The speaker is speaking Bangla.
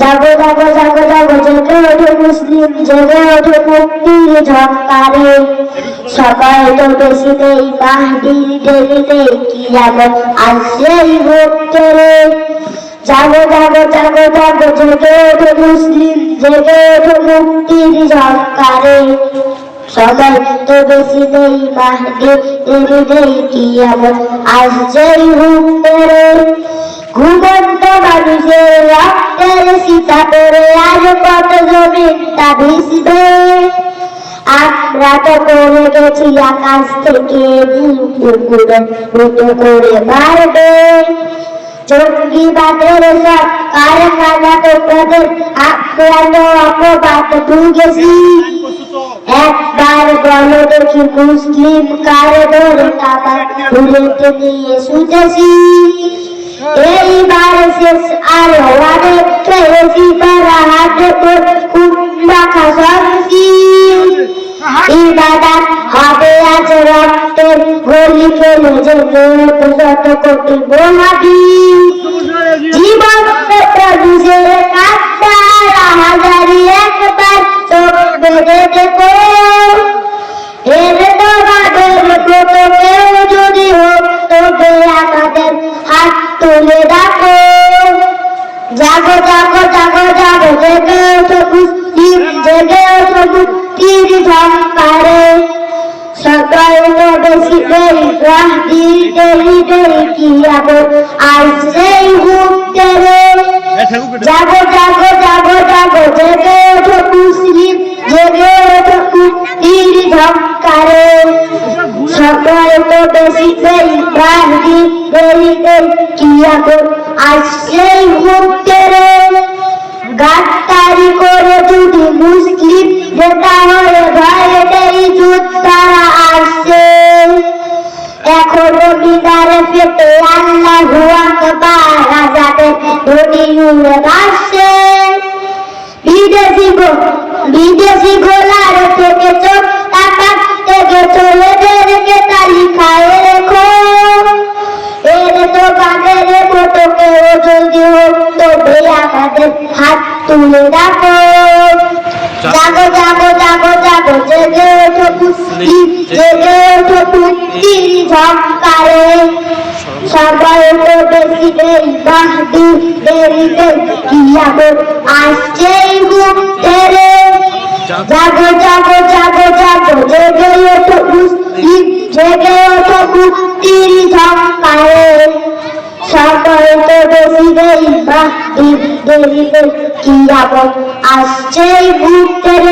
জাগো জাগো জাগো জাগো, জেগে ওঠে মুসলিম জেগে ওঠে মুক্তির ঝঙ্কারে সবাই তো বেশি নেই মাহদির দেরিতে কি জানো আসছেই ভক্তরে? জাগো জাগো জাগো জাগো, জেগে ওঠে মুসলিম জেগে ওঠে মুক্তির ঝঙ্কারে সবাই তো বেশি নেই মাহদি দেরি নেই কি এমন আসছেই ভক্তরে? ঘুমন্ত রক্তের সীতা করে আর কত জমিনটা ভিসবে আমরা তো করে গেছি আকাশ থেকে, পুকুরে মতো করে মারবে জঙ্গিবাদের সব কারখানা তো তাদের আক্রান্ত অপবাদ ভুগেছি একবার বলো দেখি মুসলিম কারে ধরে টাকা ভুলেতে নিয়ে শুতেছি। এইবার শেষ আর অনেক হাতে তোর কুম্বা খাসি ইবাদত হবে আজ রক্তের হোলি খেলে যে শত কোটি বোনাবি। জীবন প্রভুষের কান্দার হাজারি একবার চোখ বেঁধে দেখো। এর তোমাদের মতো কেউ যদি হোক তবে আমাদের হাত তুলে সকাল তো করে যদি মুসলিম নেতা হয়ে উড়ে ভাসছে বিদেশি বিদেশি গোলার থেকে চোখ তাকাতে গেছো এদেরকে তালিকায় রেখো এর তো বাগের মতো কেউ যদি হোক তবে আমাদের হাত তুলে রাখো জাগো জাগো জাগো জাগো জেগে সবাই তো আসছেই জাগো জাগো জাগো জাগো, জেগে ওঠো জেগে ওঠো সবাই তো কি ঘুম